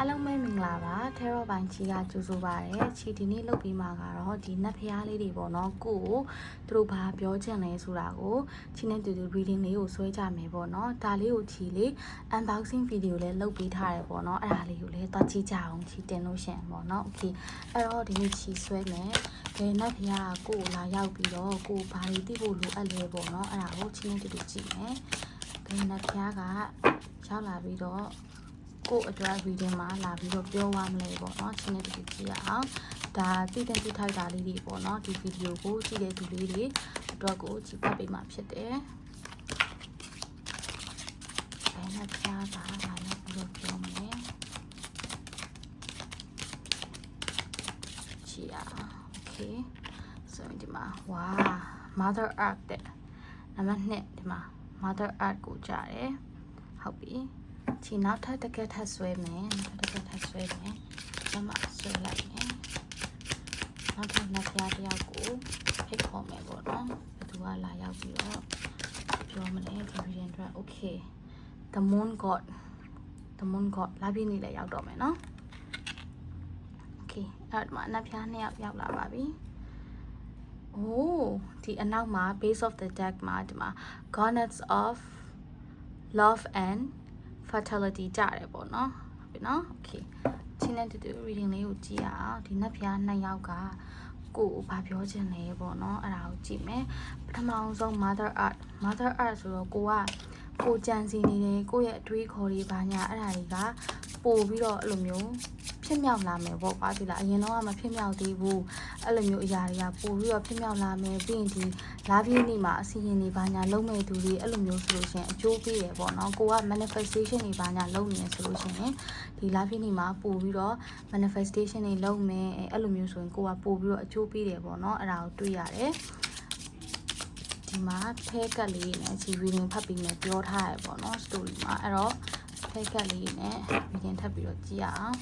အားလုံးပဲမင်္ဂလာပါထဲရောပိုင်ချီကကြိုဆိုပါရစေချီဒီနေ့လုပ်ပြီးမှာကတော့ဒီနတ်ဖျားလေးတွေပေါ့နော်ကိုကိုသူတို့ဘာပြောချင်လဲဆိုတာကိုချီနဲ့တူတူ reading လေးကိုဆွဲကြမယ်ပေါ့နော်ဒါလေးကိုချီလေး unboxing video လေးလုပ်ပေးထားတယ်ပေါ့နော်အဲ့ဒါလေးကိုလည်းသွားကြည့်ကြအောင်ချီတင်လို့ရှရင်ပေါ့နော် okay အဲ့တော့ဒီနေ့ချီဆွဲမယ်ဘယ်နတ်ဖျားကကိုကိုလာရောက်ပြီးတော့ကိုဘာတွေသိဖို့လိုအပ်လဲပေါ့နော်အဲ့ဒါကိုချီနဲ့တူတူကြည့်မယ်ဘယ်နတ်ဖျားကရောက်လာပြီးတော့ ကို့အတွက် reading မှာလာပြီးတော့ပြောသွားမလဲပေါ့နော်ရှင်းနေတူကြည့်ရအောင်ဒါသိတဲ့သိထိုက်တာလေးတွေပေါ့နော်ဒီဗီဒီယိုကိုကြည့်တဲ့သူလေးတွေအတွက်ကိုကြည့်ပတ်ပေးမှာဖြစ်တယ်ဘယ်နဲ့ပြားပါလာလဲပြီးတော့ပြောမယ်ကြည့်ရအောင် okay ဆိုရင်ဒီမှာ wow mother earth တဲ့နံပါတ်2ဒီမှာ mother earth ကိုကြားတယ်ဟုတ်ပြီ ချီနောက်ထပ်တစ်ကက်ထပ်ဆွဲမယ်နောက်ထပ်တစ်ကက်ထပ်ဆွဲမယ်ဆက်မဆွဲလိုက်မယ်နောက်ထပ်နှစ်ပြားတစ်ယောက်ကိုဖိတ်ခေါ်မယ်ပေါ့နော်ဘယ်သူကလာရောက်ပြီးတော့ပြောမလဲဒီဗီဒီယိုအတွက် okay the moon god the moon god လာပြီးနေလည်းရောက်တော့မယ်နော် okay အဲ့ဒါမှနှစ်ပြားနှစ်ယောက်ရောက်လာပါပြီโอ้ဒီအနောက်မှာ base of the deck မှာဒီမှာ goddess of love and fertility ကြတယ်ပေါ့နော်ဟုတ်ပြီနော် okay ချင်းတဲ့တူတူ reading လေးကိုကြည့်ရအောင်ဒီနှစ်ဖျားနှစ်ယောက်ကကိုကိုဘာပြောချင်လဲပေါ့နော်အဲ့ဒါကိုကြည့်မယ်ပထမအောင်ဆုံး mother art mother art ဆိုတော့ကိုကကိုကြံစီနေတယ်ကိုရဲ့အတွေးခေါ်တွေဘာညာအဲ့ဒါတွေက ပို့ပြီးတော့အဲ့လိုမျိုးဖြစ်မြောက်လာမယ်ပေါ့ကွာဒီလားအရင်တော့ကမဖြစ်မြောက်သေးဘူးအဲ့လိုမျိုးအရာတွေကပို့ပြီးတော့ဖြစ်မြောက်လာမယ်ပြီးရင်ဒီလာပြည့်နေ့မှာအစီရင်တွေဘာညာလုံးမဲ့သူတွေအဲ့လိုမျိုးဆိုလို့ရှိရင်အကျိုးပေးတယ်ပေါ့နော်ကိုက manifestation တွေဘာညာလုပ်နေဆိုလို့ရှိရင်ဒီလာပြည့်နေ့မှာပို့ပြီးတော့ manifestation တွေလုပ်မယ်အဲ့လိုမျိုးဆိုရင်ကိုကပို့ပြီးတော့အကျိုးပေးတယ်ပေါ့နော်အဲ့ဒါကိုတွေ့ရတယ်ဒီမှာဖဲကက်လေးနဲ့ချီ reading ဖတ်ပြီးမှပြောထားရပေါ့နော် story မှာအဲ့တော့ ဖဲကက်လေးနဲ့ reading ထပ်ပြီးတော့ကြည့်ရအောင်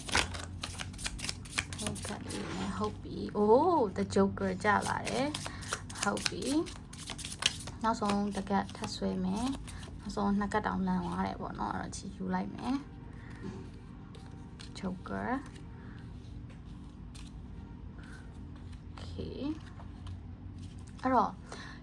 ဖဲကက်လေးနဲ့ဟုတ်ပြီ။ Oh the joker ကြလာတယ်။ဟုတ်ပြီ။နောက်ဆုံးတကက်ထပ်ဆွဲမယ်။နောက်ဆုံးနှစ်ကက်တောင်လန်သွားတယ်ပေါ့နော်။အဲ့တော့ချီယူလိုက်မယ်။ joker okay အဲ့တော့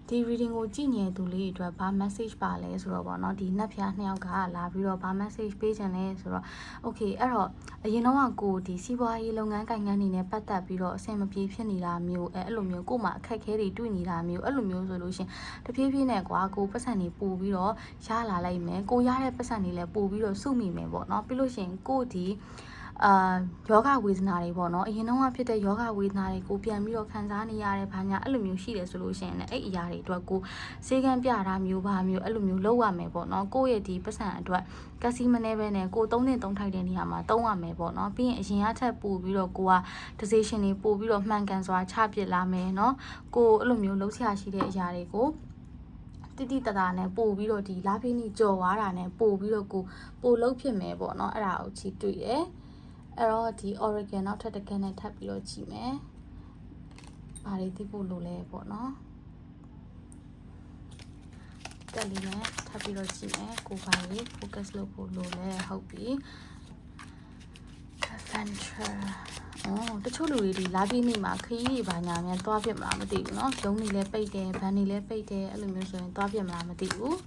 ဒီ reading ကိုကြည့်နေတဲ့သူလေးတွေအတွက်ဘာ message ပါလဲဆိုတော့ဗောနော်ဒီနှစ်ဖျားနှစ်ယောက်ကလာပြီးတော့ဘာ message ပေးချင်လဲဆိုတော့ okay အဲ့တော့အရင်တော့ကကိုဒီစီးပွားရေးလုပ်ငန်းကိုင်ငန်းနေနဲ့ပတ်သက်ပြီးတော့အဆင်မပြေဖြစ်နေတာမျိုးအဲအဲ့လိုမျိုးကို့မှာအခက်အခဲတွေတွေ့နေတာမျိုးအဲ့လိုမျိုးဆိုလို့ရှင်တဖြည်းဖြည်းနဲ့ကွာကိုပတ်စံတွေပို့ပြီးတော့ရလာလိုက်မယ်ကိုရတဲ့ပတ်စံတွေလည်းပို့ပြီးတော့စုမိမယ်ပေါ့နော်ပြီးလို့ရှင်ကိုဒီ အာယောဂဝေဒနာတွေပေါ့နော်အရင်တော့ကဖြစ်တဲ့ယောဂဝေဒနာတွေကိုပြန်ပြီးတော့ခံစားနေရတဲ့ဘာညာအဲ့လိုမျိုးရှိတယ်ဆိုလို့ရှိရင်လည်းအဲ့အရာတွေအတွက်ကိုစေကံပြတာမျိုးဘာမျိုးအဲ့လိုမျိုးလုပ်ရမယ်ပေါ့နော်ကိုယ့်ရဲ့ဒီပတ်စံအတွက်ကစီမနေပဲနဲ့ကိုသုံးတင်သုံးထိုက်တဲ့နေရာမှာသုံးရမယ်ပေါ့နော်ပြီးရင်အရင်ကထက်ပို့ပြီးတော့ကိုက decision တွေပို့ပြီးတော့မှန်ကန်စွာချပစ်လာမယ်နော်ကိုအဲ့လိုမျိုးလှုပ်ရှားရှိတဲ့အရာတွေကိုတိတိတတာနဲ့ပို့ပြီးတော့ဒီလာဖိနီကြော်သွားတာနဲ့ပို့ပြီးတော့ကိုပို့လုပ်ဖြစ်မယ်ပေါ့နော်အဲ့ဒါကိုချီတွေ့တယ် အဲ့တော့ဒီ Oregon နောက်ထပ်တစ်ခါနဲ့ထပ်ပြီးတော့ကြည့်မယ်။ဘာတွေသိဖို့လိုလဲပေါ့နော်။တက်လေးနဲ့ထပ်ပြီးတော့ကြည့်မယ်။ကိုဘာတွေ focus လုပ်ဖို့လိုလဲဟုတ်ပြီ။ adventure အော်တချို့လူတွေဒီလာပြည့်နေ့မှာခရီးတွေဘာညာများသွားပြစ်မလားမသိဘူးเนาะ။ရုံးနေလဲပိတ်တယ်၊ဘန်နေလဲပိတ်တယ်အဲ့လိုမျိုးဆိုရင်သွားပြစ်မလားမသိဘူး။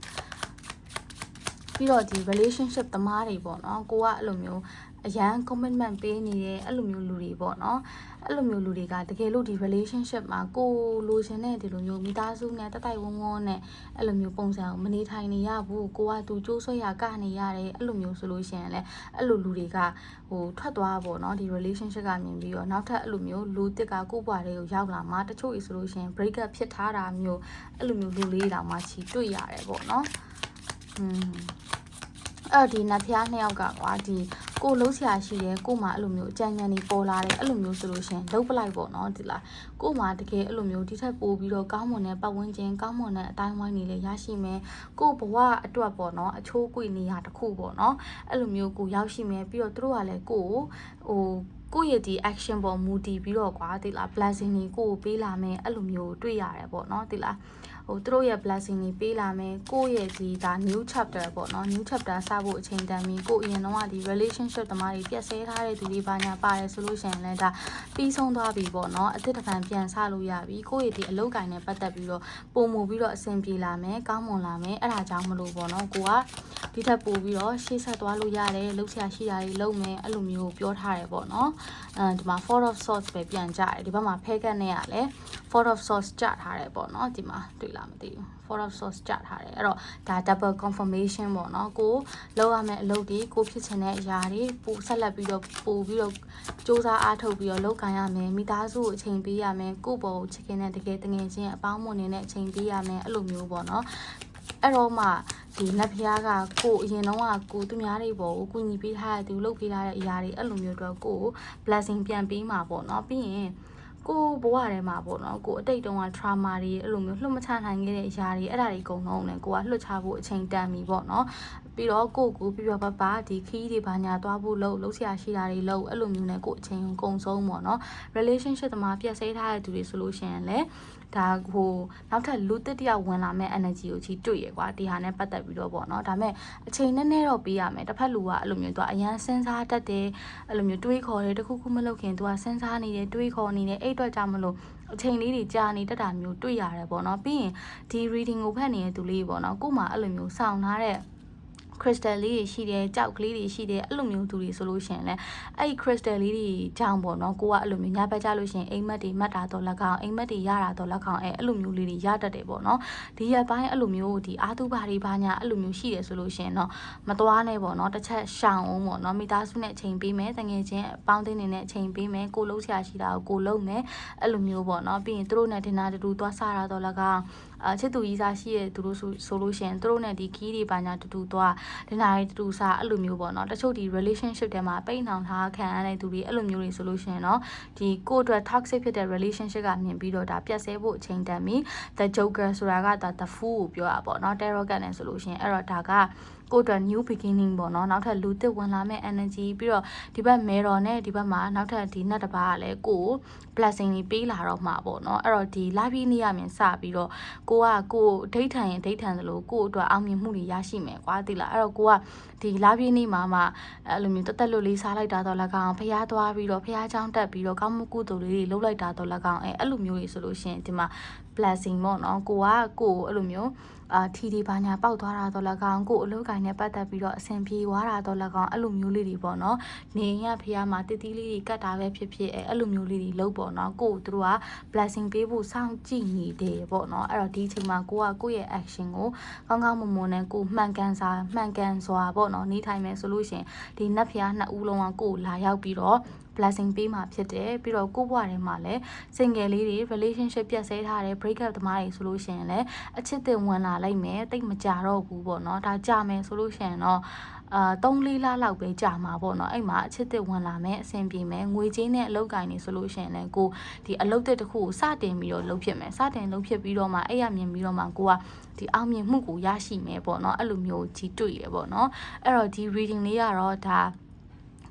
ပြီးတော့ဒီ relationship သမားတွေပေါ့နော်ကိုကအဲ့လိုမျိုး အရန် commitment ပေးနေတဲ့အဲ့လိုမျိုးလူတွေပေါ့နော်အဲ့လိုမျိုးလူတွေကတကယ်လို့ဒီ relationship မှာကိုလိုချင်တဲ့ဒီလိုမျိုးမိသားစုနဲ့တတိုက်ဝန်းဝန်းနဲ့အဲ့လိုမျိုးပုံစံကိုမနေထိုင်နေရဘူးကိုကသူကြိုးဆွဲရကနေရတယ်အဲ့လိုမျိုးဆိုလို့ရှိရင်လည်းအဲ့လိုလူတွေကဟိုထွက်သွားပေါ့နော်ဒီ relationship ကမြင်ပြီးတော့နောက်ထပ်အဲ့လိုမျိုးလူတစ်ကကိုယ့်ဘွားတွေကိုရောက်လာမှတချို့ ý ဆိုလို့ရှိရင် break up ဖြစ်ထားတာမျိုးအဲ့လိုမျိုးလူလေးတောင်မှချီတွေ့ရတယ်ပေါ့နော်อืมအဲ့ဒီနတ်ဖျားနှစ်ယောက်ကကွာဒီ ကိုလုံးဆရာရှိတယ်ကိုမှအဲ့လိုမျိုးအကြံဉာဏ်တွေပေါ်လာတယ်အဲ့လိုမျိုးဆိုလို့ရှင်လုံးပလိုက်ပေါ့နော်ဒီလားကိုမှတကယ်အဲ့လိုမျိုးဒီထက်ပိုပြီးတော့ကောင်းမွန်တဲ့ပတ်ဝန်းကျင်ကောင်းမွန်တဲ့အတိုင်းဝိုင်းတွေလည်းရရှိမယ်ကိုဘဝအတွက်ပေါ့နော်အချိုးကွေနေရတခုပေါ့နော်အဲ့လိုမျိုးကိုရောက်ရှိမယ်ပြီးတော့သူတို့ကလည်းကိုကိုဟို ကိုယ့်ရဲ့ဒီ action ပေါ်မူတည်ပြီးတော့ကွာဒီလား blessing တွေကိုပေးလာမယ်အဲ့လိုမျိုးတွေ့ရတယ်ပေါ့နော်ဒီလားဟိုသူတို့ရဲ့ blessing တွေပေးလာမယ်ကိုယ့်ရဲ့ဒီဒါ new chapter ပေါ့နော် new chapter စဖို့အချိန်တန်ပြီကိုယ့်အရင်တော့ကဒီ relationship တမားတွေပြည့်စဲထားတဲ့သူတွေဘာညာပါတယ်ဆိုလို့ရှိရင်လည်းဒါပြီးဆုံးသွားပြီပေါ့နော်အသစ်တစ်ဖန်ပြန်ဆလို့ရပြီကိုယ့်ရဲ့ဒီအလုပ်ကိုင်နဲ့ပတ်သက်ပြီးတော့ပုံမှုပြီးတော့အဆင်ပြေလာမယ်ကောင်းမွန်လာမယ်အဲ့ဒါကြောင့်မလို့ပေါ့နော်ကိုက ဒီထက်ပိုပြီးတော့ရှေ့ဆက်သွားလို့ရတယ်လှုပ်ရှားရှိတာတွေလုပ်မယ်အဲ့လိုမျိုးပြောထားတယ်ပေါ့နော်အဲဒီမှာ four of swords ပဲပြန်ကြတယ်ဒီဘက်မှာဖဲကတ်နဲ့ရလဲ four of swords ကြထားတယ်ပေါ့နော်ဒီမှာတွေ့လားမသိဘူး four of swords ကြထားတယ်အဲ့တော့ဒါ double confirmation ပေါ့နော်ကိုလောက်ရမယ့်အလုပ်တွေကိုဖြစ်ချင်တဲ့အရာတွေပို့ဆက်လက်ပြီးတော့ပို့ပြီးတော့စူးစမ်းအားထုတ်ပြီးတော့လုပ်ကိုင်ရမယ်မိသားစုကိုအချိန်ပေးရမယ်ကိုယ့်ဘောကိုချစ်ခင်တဲ့တကယ်တငယ်ချင်းအပေါင်းအမွန်နေတဲ့အချိန်ပေးရမယ်အဲ့လိုမျိုးပေါ့နော်အဲ့တော့မှ ဒီနတ်ဖျားကကိုအရင်တော့ကကိုသူများတွေပေါ့ကိုကူညီပေးထားတဲ့သူလုပ်ပေးထားတဲ့အရာတွေအဲ့လိုမျိုးတော့ကို blessing ပြန်ပေးမှာပေါ့နော်ပြီးရင်ကိုဘဝထဲမှာပေါ့နော်ကိုအတိတ်တုန်းက trauma တွေအဲ့လိုမျိုးလှုပ်မချနိုင်ခဲ့တဲ့အရာတွေအဲ့ဒါတွေအကုန်လုံးလည်းကိုကလွတ်ချဖို့အချိန်တန်ပြီပေါ့နော်ပြီးတော့ကိုကိုပြပြပပဒီခီးတွေဘာညာသွားဖို့လှုပ်လှုပ်ရှားရှိတာတွေလှုပ်အဲ့လိုမျိုးနဲ့ကိုအချိန်ကိုကုန်ဆုံးပေါ့နော် relationship တမှာပြည့်စဲထားတဲ့သူတွေဆိုလို့ရှိရင်လည်း ဒါဟိုနောက်ထပ်လူတစ်တယောက်ဝင်လာမဲ့ energy ကိုကြီးတွေ့ရကွာဒီဟာနဲ့ပတ်သက်ပြီးတော့ပေါ့နော်ဒါပေမဲ့အချိန်နည်းနည်းတော့ပေးရမယ်တစ်ဖက်လူကအဲ့လိုမျိုးသူကအရန်စဉ်းစားတတ်တယ်အဲ့လိုမျိုးတွေးခေါ်တယ်တခုခုမလုပ်ခင်သူကစဉ်းစားနေတယ်တွေးခေါ်နေတယ်အဲ့အတွက်ကြောင့်မလို့အချိန်လေးတွေကြာနေတတ်တာမျိုးတွေ့ရတယ်ပေါ့နော်ပြီးရင်ဒီ reading ကိုဖတ်နေတဲ့သူလေးပေါ့နော်ကို့မှာအဲ့လိုမျိုးစောင့်ထားတဲ့ crystal လေးတွေရှိတယ်ကြောက်ကလေးတွေရှိတယ်အဲ့လိုမျိုးသူတွေဆိုလို့ရှိရင်လည်းအဲ့ဒီ crystal လေးတွေကြောင့်ပေါ့နော်ကိုကအဲ့လိုမျိုးညဘက်ကြလို့ရှိရင်အိမ်မက်တွေမှတ်တာတော့လက်ကောင်အိမ်မက်တွေရတာတော့လက်ကောင်အဲ့အဲ့လိုမျိုးလေးတွေရတတ်တယ်ပေါ့နော်ဒီရက်ပိုင်းအဲ့လိုမျိုးဒီအာသူဘာတွေဘာညာအဲ့လိုမျိုးရှိတယ်ဆိုလို့ရှိရင်တော့မသွားနဲ့ပေါ့နော်တစ်ချက်ရှောင်အောင်ပေါ့နော်မိသားစုနဲ့အချိန်ပေးမယ်တငယ်ချင်းအပေါင်းအသင်းတွေနဲ့အချိန်ပေးမယ်ကိုလုံးဆရာရှိတာကိုကိုလုံးမယ်အဲ့လိုမျိုးပေါ့နော်ပြီးရင်သူတို့နဲ့ဒင်နာတူတူသွားစားတာတော့လက်ကောင် အာချစ်သူကြီးစားရှိရဲ့သူတို့ဆိုဆိုလို့ရှိရင်သူတို့နဲ့ဒီခီးတွေဘာညာတူတူသွားဒင်နာတွေတူတူစားအဲ့လိုမျိုးပေါ့နော်တချို့ဒီ relationship ထဲမှာပိတ်နှောင်ထားခံရတဲ့သူတွေအဲ့လိုမျိုးတွေဆိုလို့ရှိရင်တော့ဒီကိုယ့်အတွက် toxic ဖြစ်တဲ့ relationship ကမြင်ပြီးတော့ဒါပြတ်ဆဲဖို့အချိန်တန်ပြီ the joker ဆိုတာကဒါ the fool ကိုပြောတာပေါ့နော် tarot card နဲ့ဆိုလို့ရှိရင်အဲ့တော့ဒါက ကိုယ့်အတွက် new beginning ပေါ့နော်နောက်ထပ်လူသစ်ဝင်လာမဲ့ energy ပြီးတော့ဒီဘက်မဲတော်နဲ့ဒီဘက်မှာနောက်ထပ်ဒီနတ်တစ်ပါးကလည်းကိုယ် blessing တွေပေးလာတော့မှာပေါ့နော်အဲ့တော့ဒီလာပြီးနေရမြင်စပြီးတော့ကိုကကိုဒိဋ္ဌံရင်ဒိဋ္ဌံသလိုကိုအတွက်အောင်မြင်မှုတွေရရှိမယ်ကွာသိလားအဲ့တော့ကိုကဒီလာပြီးနေမှာမှအဲ့လိုမျိုးတက်တက်လွတ်လေးစားလိုက်တာတော့လည်းကောင်းဖျားသွားပြီးတော့ဖျားချောင်းတက်ပြီးတော့ကောင်းမှုကုသိုလ်လေးတွေလုပ်လိုက်တာတော့လည်းကောင်းအဲ့အဲ့လိုမျိုးကြီးဆိုလို့ရှိရင်ဒီမှာ blessing ပေါ့နော်ကိုကကိုအဲ့လိုမျိုးအာထီဒီဘာညာပောက်သွားတာတော့လည်းကောင်းကိုအလုပ်ကိုင်းနဲ့ပတ်သက်ပြီးတော့အဆင်ပြေသွားတာတော့လည်းကောင်းအဲ့လိုမျိုးလေးတွေပေါ့နော်နေရဖះမှာတတိလေးတွေကတ်တာပဲဖြစ်ဖြစ်အဲ့အဲ့လိုမျိုးလေးတွေလုပ်ပေါ့နော်ကိုသူတို့က blessing ပေးဖို့စောင့်ကြည့်နေတယ်ပေါ့နော်အဲ့တော့ဒီအချိန်မှာကိုကကိုယ့်ရဲ့ action ကိုကောင်းကောင်းမွန်မွန်နဲ့ကိုမှန်ကန်စွာမှန်ကန်စွာပေါ့နော်နေထိုင်မယ်ဆိုလို့ရှင်ဒီနတ်ဖះနှစ်ဦးလုံးကကိုလာရောက်ပြီးတော့ blessing ပေးမှာဖြစ်တယ်ပြီးတော့ကိုယ့်ဘဝထဲမှာလည်း single လေးတွေ relationship ပြတ်ဆဲထားတဲ့ break up သမားတွေဆိုလို့ရှိရင်လည်းအချစ်တင်ဝင်လာလိုက်မယ်တိတ်မကြတော့ဘူးပေါ့နော်ဒါကြမယ်ဆိုလို့ရှိရင်တော့အာ3လေးလလောက်ပဲကြာမှာပေါ့နော်အဲ့မှာအချစ်တစ်ဝင်လာမယ်အဆင်ပြေမယ်ငွေချင်းနဲ့အလုပ်ကိုင်နေဆိုလို့ရှိရင်လည်းကိုဒီအလုပ်တစ်တစ်ခုကိုစတင်ပြီးတော့လုပ်ဖြစ်မယ်စတင်လုပ်ဖြစ်ပြီးတော့မှအဲ့ရမြင်ပြီးတော့မှကိုကဒီအောင်မြင်မှုကိုရရှိမယ်ပေါ့နော်အဲ့လိုမျိုးကြီးတွေ့ရပေါ့နော်အဲ့တော့ဒီ reading လေးကတော့ဒါ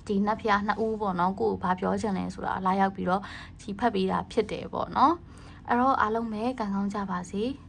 ဒီနတ်ဖျားနှစ်ဦးပေါ့နော်ကိုကိုဘာပြောချင်လဲဆိုတာလာရောက်ပြီးတော့ဒီဖတ်ပေးတာဖြစ်တယ်ပေါ့နော်အဲ့တော့အားလုံးပဲကံကောင်းကြပါစေ။